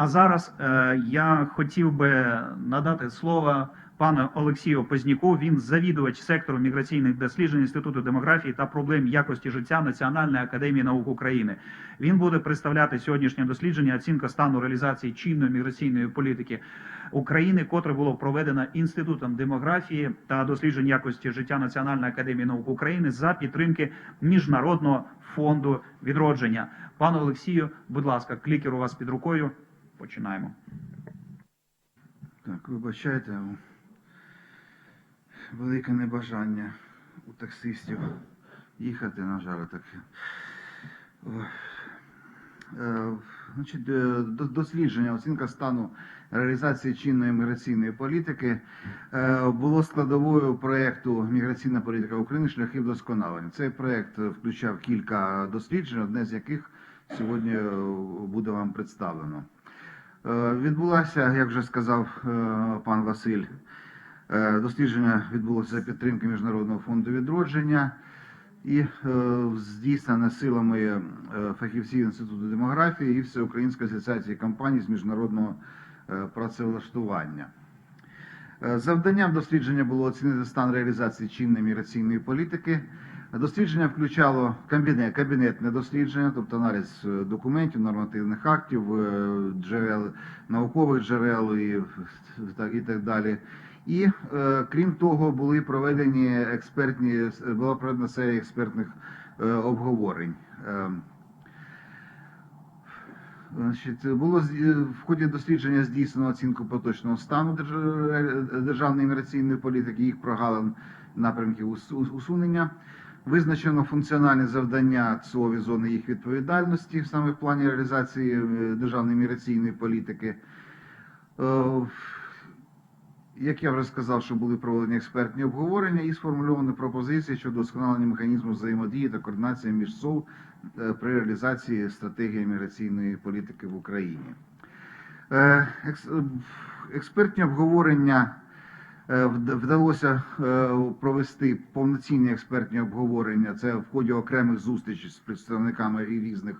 А зараз е, я хотів би надати слово пану Олексію Позняку. Він завідувач сектору міграційних досліджень Інституту демографії та проблем якості життя Національної академії наук України. Він буде представляти сьогоднішнє дослідження оцінка стану реалізації чинної міграційної політики України, котре було проведено Інститутом демографії та досліджень якості життя Національної академії наук України за підтримки Міжнародного фонду відродження. Пане Олексію, будь ласка, клікер у вас під рукою. Починаємо. Так, вибачайте, велике небажання у таксистів їхати, на жаль, так. Е, Значить, е, дослідження, оцінка стану реалізації чинної міграційної політики е, було складовою проєкту Міграційна політика України шляхи вдосконалення. Цей проєкт включав кілька досліджень, одне з яких сьогодні е, буде вам представлено. Е, Відбулася, як вже сказав е, пан Василь, е, дослідження відбулося за підтримки Міжнародного фонду відродження і здійснене силами фахівців Інституту демографії і Всеукраїнської асоціації компаній з міжнародного працевлаштування. Завданням дослідження було оцінити стан реалізації чинної міграційної політики. Дослідження включало кабінет, кабінетне дослідження, тобто аналіз е, документів, нормативних актів, е, джерел, наукових джерел і так, і так далі. І е, крім того, були проведені експертні, була проведена серія експертних е, обговорень. Е, Значить, було е, в ході дослідження здійснено оцінку поточного стану держ- державної міграційної політики, їх прогалин напрямків ус- ус- усунення. Визначено функціональні завдання ЦОВ і зони їх відповідальності саме в плані реалізації е, державної міграційної політики. Е, Як я вже сказав, що були проведені експертні обговорення і сформульовані пропозиції щодо досконалення механізму взаємодії та координації між СОВ е, при реалізації стратегії міграційної політики в Україні. Екс- Експертні обговорення вдалося е, провести повноцінні експертні обговорення. Це в ході окремих зустрічей з представниками різних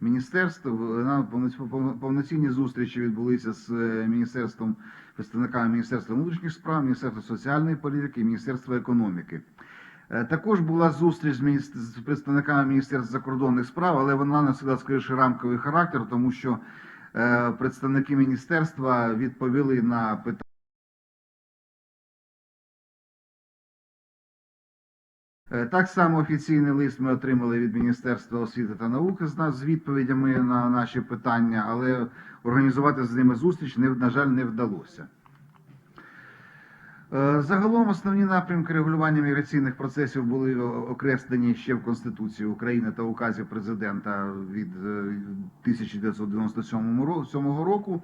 міністерств. Повноц- повноцінні зустрічі відбулися з е, міністерством, представниками Міністерства внутрішніх справ, Міністерства соціальної політики Міністерства економіки. Е, Також була зустріч з, міністр... з представниками Міністерства закордонних справ, але вона носила скоріше рамковий характер, тому що е, представники міністерства відповіли на питання. Так само офіційний лист ми отримали від Міністерства освіти та науки з нас з відповідями на наші питання, але організувати з ними зустріч, на жаль, не вдалося. Е, Загалом основні напрямки регулювання міграційних процесів були окреслені ще в Конституції України та указі президента від е, 1997 сьомого року.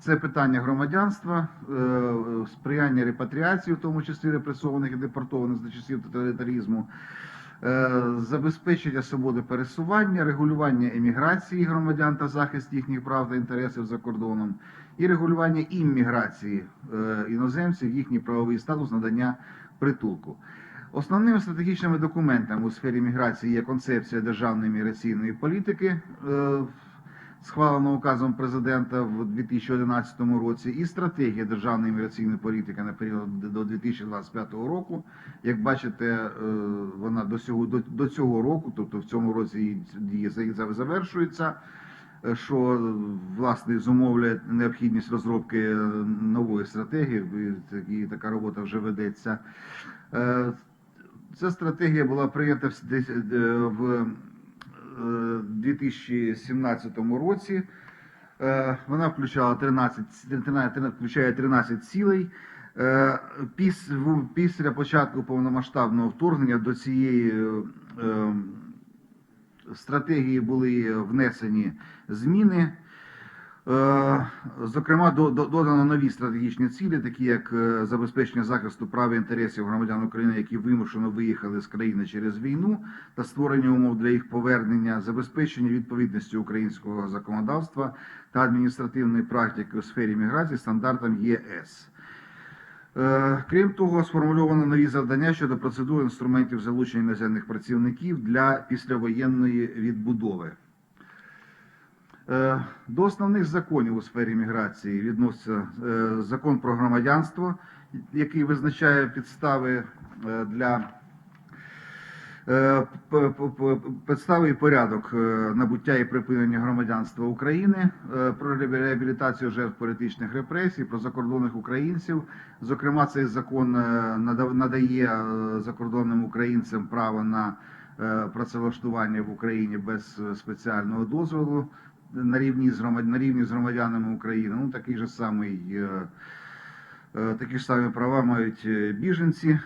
Це питання громадянства, е, сприяння репатріації, в тому числі репресованих і депортованих за часів тоталітарізму, е, забезпечення свободи пересування, регулювання еміграції громадян та захист їхніх прав та інтересів за кордоном, і регулювання імміграції е, іноземців, їхній правовий статус надання притулку. Основними стратегічними документами у сфері міграції є концепція державної міграційної політики, схвалена указом президента в 2011 році, і стратегія державної міграційної політики на період до 2025 року. Як бачите, е, вона до цього, до, цього року, тобто в цьому році її дії за- завершується, е, що власне зумовлює необхідність розробки е, нової стратегії, і така робота вже ведеться. Ця стратегія була прийнята в 2017 році. Е, Вона включала 13, 13 включає 13 цілей. Е, після початку повномасштабного вторгнення до цієї е, е, стратегії були внесені зміни. Е, Зокрема, до- до- додано нові стратегічні цілі, такі як е, забезпечення захисту прав і інтересів громадян України, які вимушено виїхали з країни через війну, та створення умов для їх повернення, забезпечення відповідності українського законодавства та адміністративної практики у сфері міграції стандартам ЄС. Е, Крім того, сформульовано нові завдання щодо процедур інструментів залучення іноземних працівників для післявоєнної відбудови. Е, До основних законів у сфері міграції відноситься е, закон про громадянство, який визначає підстави е, для підстави і порядок набуття і припинення громадянства України, про реабілітацію жертв політичних репресій, про закордонних українців. Зокрема, цей закон надає закордонним українцям право на працевлаштування в Україні без спеціального дозволу на рівні з на рівні з громадянами України. Ну такий же самий е, е, такі ж самі права мають е, біженці.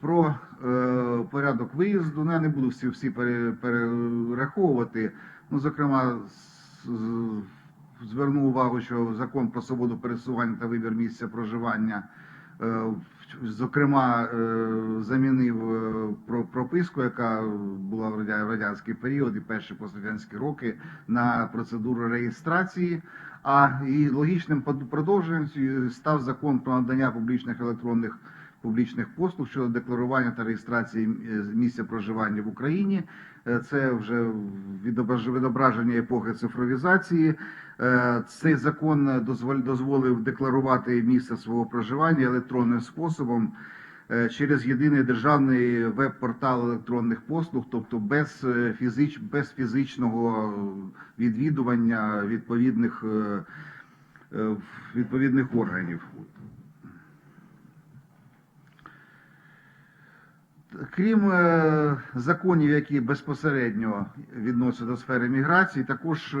Про порядок виїзду, ну, я не буду всі, всі перераховувати. Ну, зокрема, зверну увагу, що закон про свободу пересування та вибір місця проживання, е, зокрема, е, замінив е, про- прописку, яка була в радя- радянський період і перші пострадянські роки на процедуру реєстрації. А і логічним продовженням став закон про надання публічних електронних публічних послуг щодо декларування та реєстрації е, місця проживання в Україні. Е, Це вже відображення епохи цифровізації. Е, Цей закон дозволив декларувати місце свого проживання електронним способом е, через єдиний державний веб-портал електронних послуг, тобто без, фізич, без фізичного відвідування відповідних, відповідних органів. Крім е, законів, які безпосередньо відносяться до сфери міграції, також е,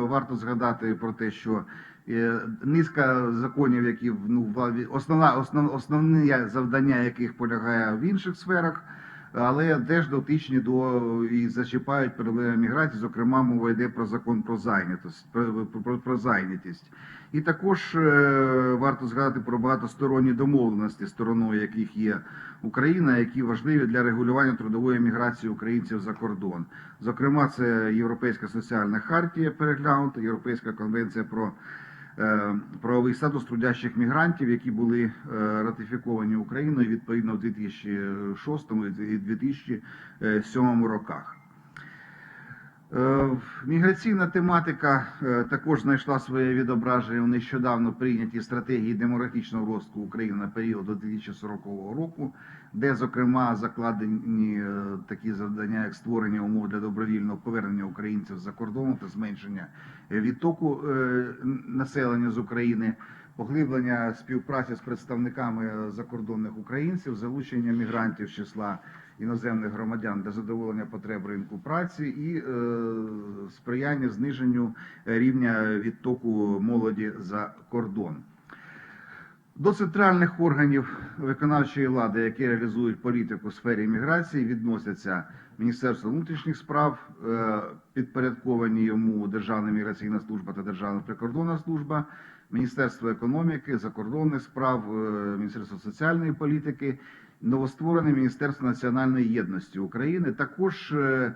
варто згадати про те, що е, низка законів, які ну, основна, основ, основне завдання яких полягає в інших сферах, але теж дотичні до і зачіпають проблеми міграції. Зокрема, мова йде про закон про зайнятість, про, про, про зайнятість. І також е, варто згадати про багатосторонні домовленості, стороною яких є Україна, які важливі для регулювання трудової міграції українців за кордон. Зокрема, це Європейська соціальна хартія переглянута, Європейська конвенція про правовий статус трудящих мігрантів, які були е, ратифіковані Україною відповідно в 2006 і 2007 роках. Е, Міграційна тематика е, також знайшла своє відображення в нещодавно прийнятій стратегії демографічного розвитку України на період до 2040 року, де, зокрема, закладені е, такі завдання, як створення умов для добровільного повернення українців за кордоном та зменшення е, відтоку е, населення з України, поглиблення співпраці з представниками е, закордонних українців, залучення мігрантів з числа іноземних громадян для задоволення потреб ринку праці і е, сприяння зниженню рівня відтоку молоді за кордон. До центральних органів виконавчої влади, які реалізують політику у сфері міграції, відносяться Міністерство внутрішніх справ, е, підпорядковані йому Державна міграційна служба та Державна прикордонна служба, Міністерство економіки, закордонних справ, е, Міністерство соціальної політики, новостворене Міністерство національної єдності України. Також е,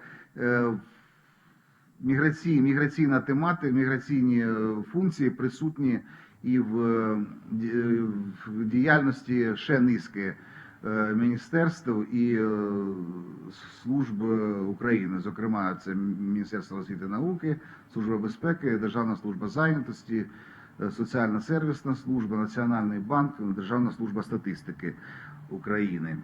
міграційна тематика, міграційні функції присутні і в, е, в діяльності ще низки е, міністерств і е, служб України. Зокрема, це Міністерство освіти і науки, Служба безпеки, Державна служба зайнятості, Соціальна сервісна служба, Національний банк, Державна служба статистики України.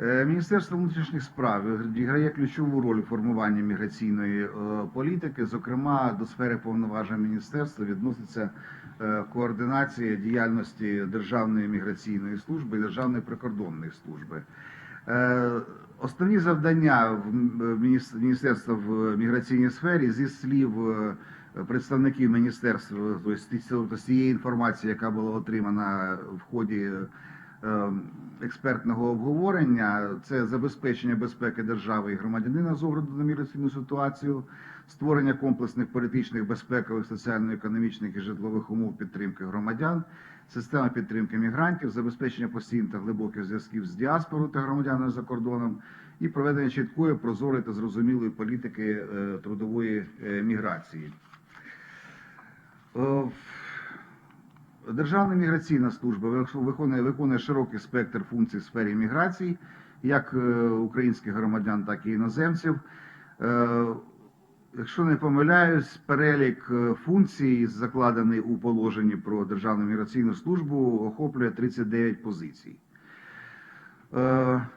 Е, Міністерство внутрішніх справ грає ключову роль у формуванні міграційної е, політики. Зокрема, до сфери повноважень міністерства відноситься е, координація діяльності Державної міграційної служби і Державної прикордонної служби. Основні завдання в міністерства в міграційній сфері зі слів представників міністерства, тобто з цієї інформації, яка була отримана в ході експертного обговорення, це забезпечення безпеки держави і громадянина з огляду на міграційну ситуацію, створення комплексних політичних, безпекових, соціально-економічних і житлових умов підтримки громадян, система підтримки мігрантів, забезпечення постійних та глибоких зв'язків з діаспорою та громадянами за кордоном і проведення чіткої, прозорої та зрозумілої політики е, трудової е, міграції. Державна міграційна служба виконує, виконує широкий спектр функцій в сфері міграції. як е, українських громадян, так і іноземців. Е, Якщо не помиляюсь, перелік е, функцій, закладений у положенні про Державну міграційну службу, охоплює 39 позицій.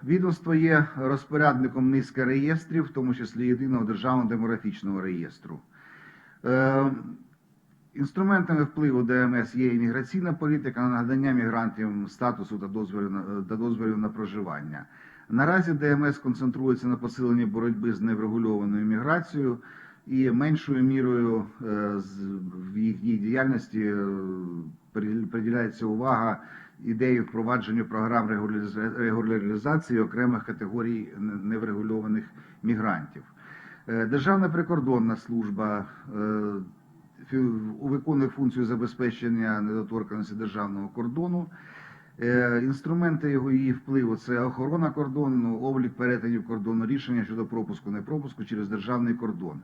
Відомство є розпорядником низки реєстрів, в тому числі єдиного державного демографічного реєстру. Е, Інструментами впливу ДМС є імміграційна політика на надання мігрантів статусу та дозволів на, та дозволів на проживання. Наразі ДМС концентрується на посиленні боротьби з неврегульованою міграцією і меншою мірою е, в їх їх діяльності е, приділяється увага ідеї впровадження програм регуляриза- регуляризації окремих категорій неврегульованих мігрантів. Е, Державна прикордонна служба е, виконує функцію забезпечення недоторканості державного кордону. Е, Інструменти його її впливу це охорона кордону, облік перетинів кордону, рішення щодо пропуску, не пропуску через державний кордон.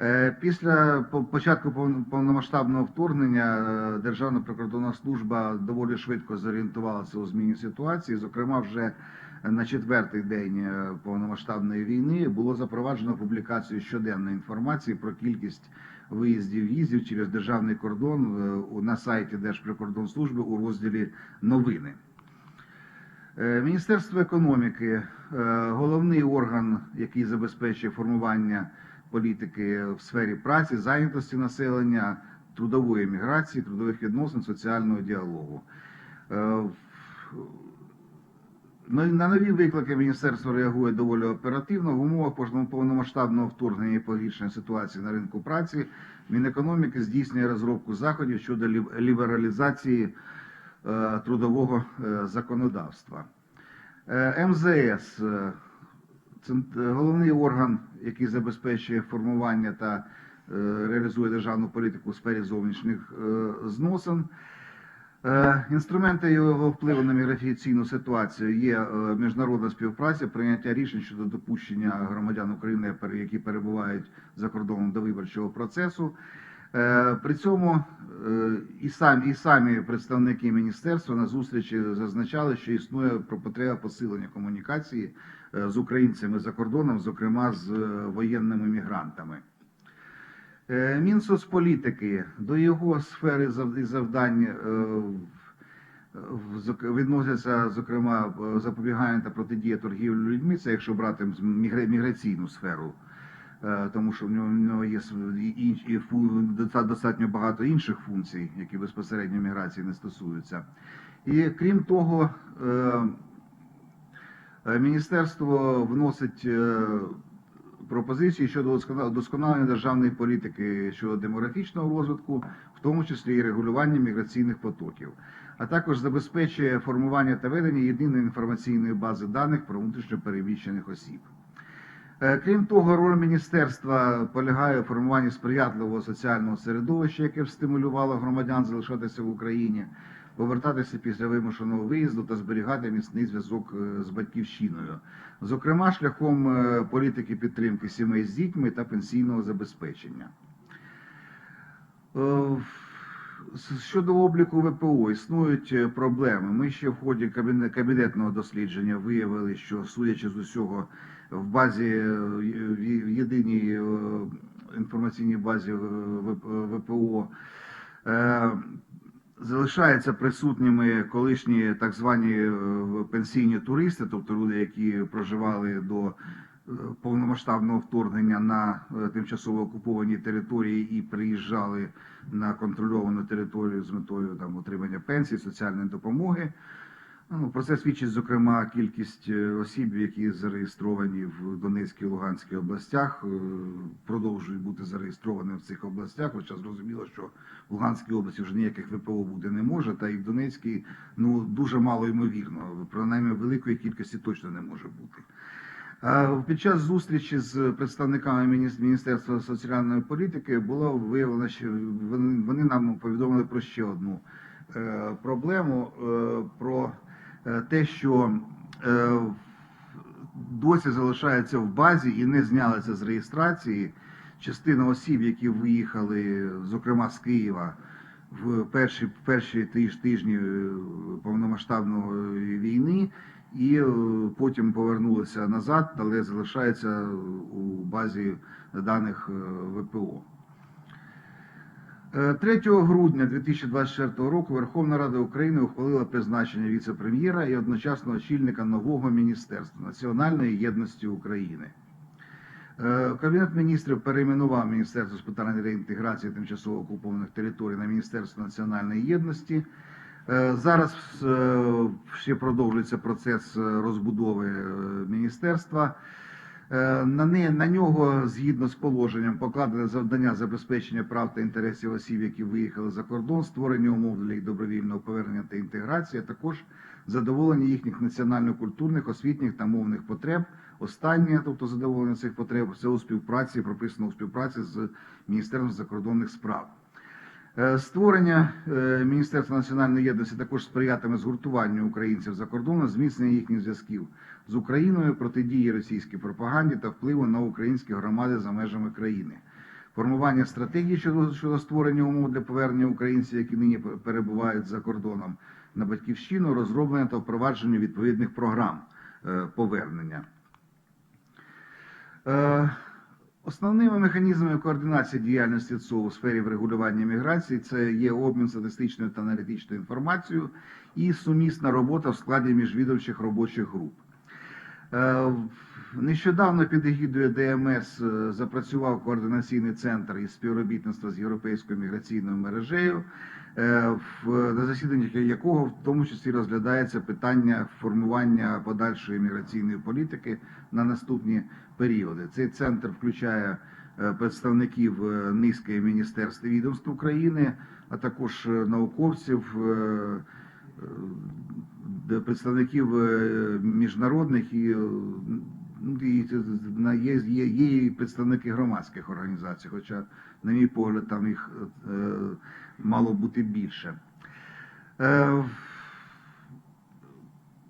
Е, Після початку повн- повномасштабного вторгнення е, Державна прикордонна служба доволі швидко зорієнтувалася у зміні ситуації. Зокрема, вже на четвертий день повномасштабної війни було запроваджено публікацію щоденної інформації про кількість виїздів в'їздів через державний кордон е, на сайті Держприкордонслужби у розділі Новини. Е, Міністерство економіки, е, головний орган, який забезпечує формування політики в сфері праці, зайнятості населення, трудової міграції, трудових відносин, соціального діалогу. Ну, На нові виклики міністерство реагує доволі оперативно. В умовах повномасштабного вторгнення і погіршення ситуації на ринку праці Мінекономіки здійснює розробку заходів щодо лібералізації е, трудового е, законодавства. Е, МЗС головний орган, який забезпечує формування та реалізує державну політику у сфері зовнішніх зносин. Е, Інструменти його впливу на міграційну ситуацію є е, міжнародна співпраця, прийняття рішень щодо допущення громадян України, які перебувають за кордоном до виборчого процесу. Е, При цьому і самі, і самі представники міністерства на зустрічі зазначали, що існує про потреба посилення комунікації з українцями за кордоном, зокрема з воєнними мігрантами. Е, Мінсоцполітики до його сфери завдань е, відносяться, зокрема, е, запобігання та протидія торгівлі людьми, це якщо брати міграційну сферу, тому що в нього, є достатньо багато інших функцій, які безпосередньо міграції не стосуються. І крім того, міністерство вносить пропозиції щодо удосконалення державної політики щодо демографічного розвитку, в тому числі і регулювання міграційних потоків, а також забезпечує формування та ведення єдиної інформаційної бази даних про внутрішньо переміщених осіб. Е, Крім того, роль міністерства полягає у формуванні сприятливого соціального середовища, яке б стимулювало громадян залишатися в Україні, повертатися після вимушеного виїзду та зберігати міцний зв'язок е, з батьківщиною, зокрема шляхом е, політики підтримки сімей з дітьми та пенсійного забезпечення. Е, Щодо обліку ВПО існують проблеми. Ми ще в ході кабінетного дослідження виявили, що судячи з усього, в базі в єдиній інформаційній базі ВПО залишаються присутніми колишні так звані е, пенсійні туристи, тобто люди, які проживали до е, повномасштабного вторгнення на е, тимчасово окупованій території і приїжджали на контрольовану територію з метою там отримання пенсії, соціальної допомоги. Ну, про це свідчить, зокрема, кількість е, осіб, які зареєстровані в Донецькій і Луганській областях, е, продовжують бути зареєстровані в цих областях. Хоча зрозуміло, що в Луганській області вже ніяких ВПО бути не може, та і в Донецькій ну дуже мало ймовірно. Принаймні великої кількості точно не може бути. Під час зустрічі з представниками Міністерства соціальної політики було виявлено, що вони, нам повідомили про ще одну е, проблему, про те, що е, досі залишається в базі і не знялися з реєстрації частина осіб, які виїхали, зокрема з Києва, в перші, перші тиж- тижні е, повномасштабної війни і е, потім повернулися назад, але залишаються у базі даних е, ВПО. Е, 3 грудня 2024 року Верховна Рада України ухвалила призначення віце-прем'єра і одночасно очільника нового міністерства національної єдності України. Е, Кабінет міністрів перейменував Міністерство з питань реінтеграції тимчасово окупованих територій на Міністерство національної єдності. Е, Зараз е, ще продовжується процес е, розбудови е, міністерства. Е, На, не, на нього, згідно з положенням, покладене завдання забезпечення прав та інтересів осіб, які виїхали за кордон, створення умов для їх добровільного повернення та інтеграції, а також задоволення їхніх національно-культурних, освітніх та мовних потреб. Останнє, тобто задоволення цих потреб, це у співпраці, прописано у співпраці з Міністерством закордонних справ. Е, Створення е, Міністерства національної єдності також сприятиме згуртуванню українців за кордоном, зміцнення їхніх зв'язків з Україною, протидії російській пропаганді та впливу на українські громади за межами країни. Формування стратегії щодо, щодо створення умов для повернення українців, які нині перебувають за кордоном на батьківщину, розроблення та впровадження відповідних програм е, повернення. Основними механізмами координації діяльності ЦО у сфері врегулювання міграції це є обмін статистичною та аналітичною інформацією і сумісна робота в складі міжвідомчих робочих груп. Е, Нещодавно під егідою ДМС е, запрацював координаційний центр із співробітництва з європейською міграційною мережею, на засіданнях якого в тому числі розглядається питання формування подальшої міграційної політики на наступні періоди. Цей центр включає е, представників е, низки міністерств і відомств України, а також е, науковців. е, е, представників е, міжнародних і, е, ну, є, є, є представники громадських організацій, хоча, на мій погляд, там їх е, мало бути більше. Е,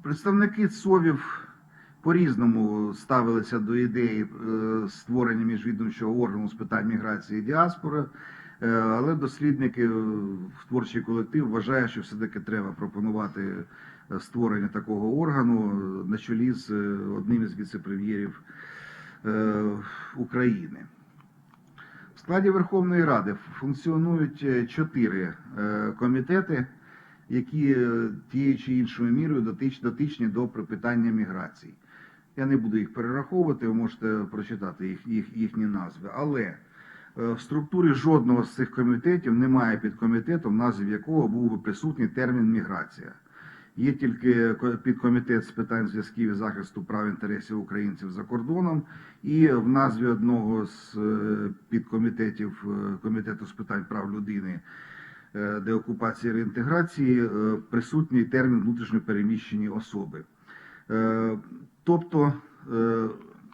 Представники ЦОВів по-різному ставилися до ідеї е, створення міжвідомчого органу з питань міграції і діаспори, е, але дослідники творчий колектив вважають, що все-таки треба пропонувати створення такого органу на чолі з одним із віце-прем'єрів України. Складі Верховної Ради функціонують е, чотири е, комітети, які е, тією чи іншою мірою дотич- дотичні до питання міграції. Я не буду їх перераховувати, ви можете прочитати їх, їх, їхні назви. Але в структурі жодного з цих комітетів немає підкомітету, в назві якого був би присутній термін міграція. Є тільки підкомітет з питань зв'язків і захисту прав інтересів українців за кордоном, і в назві одного з е, підкомітетів е, комітету з питань прав людини е, деокупації і реінтеграції присутній термін внутрішньопереміщені особи. Тобто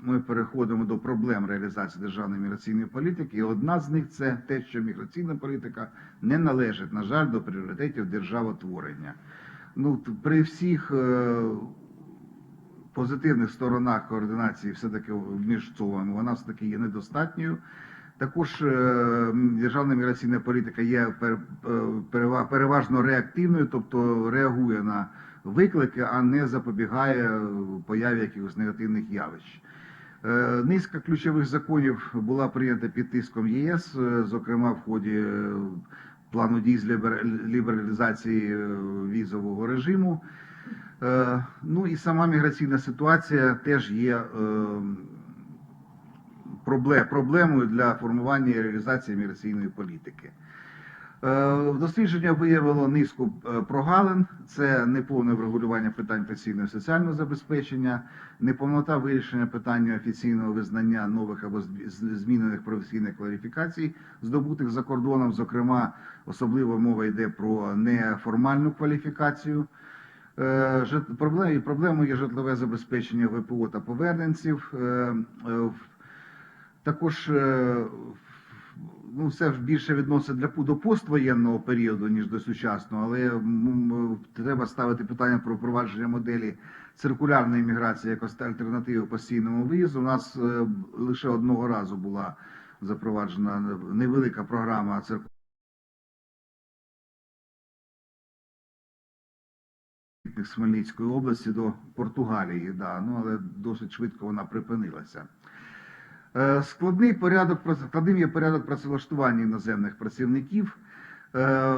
ми переходимо до проблем реалізації державної міграційної політики, і одна з них це те, що міграційна політика не належить, на жаль, до пріоритетів державотворення. Ну, при всіх е, позитивних сторонах координації все-таки між ЦОВами, вона все-таки є недостатньою. Також е, державна міграційна політика є е, перева- переважно реактивною, тобто реагує на виклики, а не запобігає появі якихось негативних явищ. Низка ключових законів була прийнята під тиском ЄС, зокрема в ході плану дій з лібер- лібералізації е, візового режиму. Е, Ну і сама міграційна ситуація теж є е, проблемою для формування і реалізації міграційної політики. Е, Дослідження виявило низку е, прогалин: це неповне врегулювання питань пенсійного і соціального забезпечення, неповнота вирішення питання офіційного визнання нових або змінених професійних кваліфікацій, здобутих за кордоном. Зокрема, особливо мова йде про неформальну кваліфікацію. Е, Проблемою є житлове забезпечення ВПО та поверненців. В- Також е, ну, все ж більше відносить для до поствоєнного періоду, ніж до сучасного, але треба ставити питання про впровадження моделі циркулярної міграції як альтернативи постійному виїзду. У нас е, лише одного разу була запроваджена невелика програма циркулярної з Хмельницької області до Португалії, да, ну, але досить швидко вона припинилася. Е, Складний порядок, складним є порядок працевлаштування іноземних працівників. Е,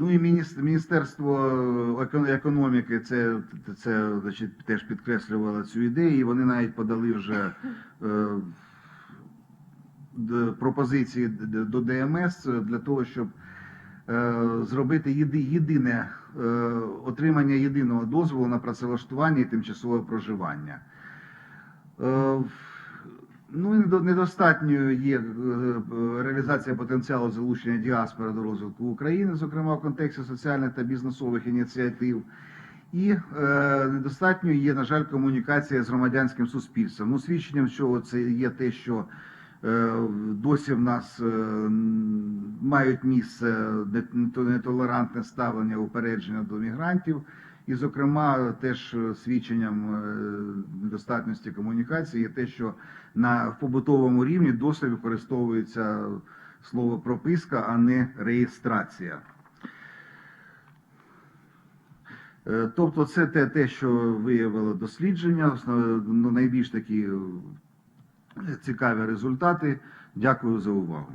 Ну і Міністерство економіки це, це значить, теж підкреслювало цю ідею, і вони навіть подали вже е, пропозиції до ДМС для того, щоб е, зробити єди, єдине е, отримання єдиного дозволу на працевлаштування і тимчасове проживання. Ну недостатньою є е, е, реалізація потенціалу залучення діаспори до розвитку України, зокрема в контексті соціальних та бізнесових ініціатив. І е, недостатньою є, на жаль, комунікація з громадянським суспільством. Ну, свідченням чого це є те, що е, досі в нас е, мають місце нетолерантне ставлення упередження до мігрантів. І, зокрема, теж е, свідченням е, недостатності комунікації є те, що на побутовому рівні досі використовується слово прописка, а не реєстрація. Е, Тобто, це те, те що виявило дослідження, ну, найбільш такі цікаві результати. Дякую за увагу.